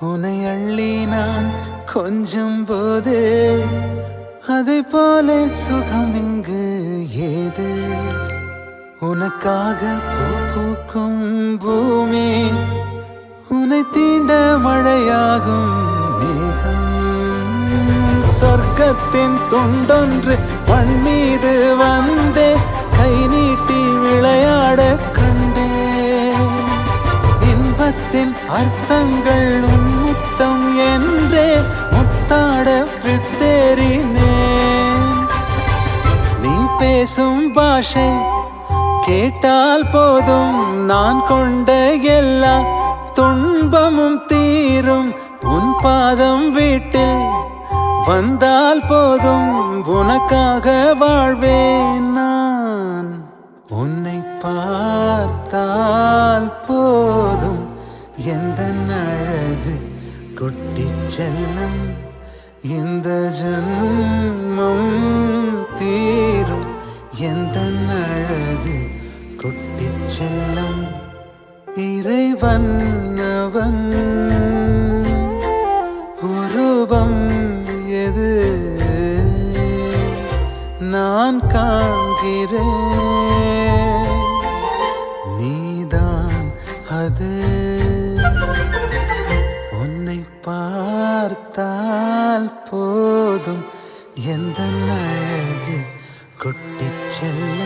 உன்னை அள்ளி நான் கொஞ்சம் போது அதை போல சுகம் இங்கு ஏது? உனக்காக பூக்கும் பூமி உன்னை தீண்ட மழையாகும் சொர்க்கத்தின் துண்டொன்று மண் மீது வந்தே கை நீட்டி விளையாட கண்டே. இன்பத்தின் அர்த்தம் பேசும் பாஷை கேட்டால் போதும். நான் கொண்ட எல்லா துன்பமும் தீரும். உன் பாதம் வீட்டில் வந்தால் போதும். உனக்காக வாழ்வேன் நான். உன்னை பார்த்தால் போதும். எந்த அழகு குட்டிச் செல்லும். இந்த ஜன்மம் எந்த அழகு கொட்டி செல்லும் இறைவன் அவன். உருவம் எது? நான் காண்கிறேன். நீதான் அது. உன்னை பார்த்தால் போதும் எந்த அழகு കൊട്ടിച്ചെല്ല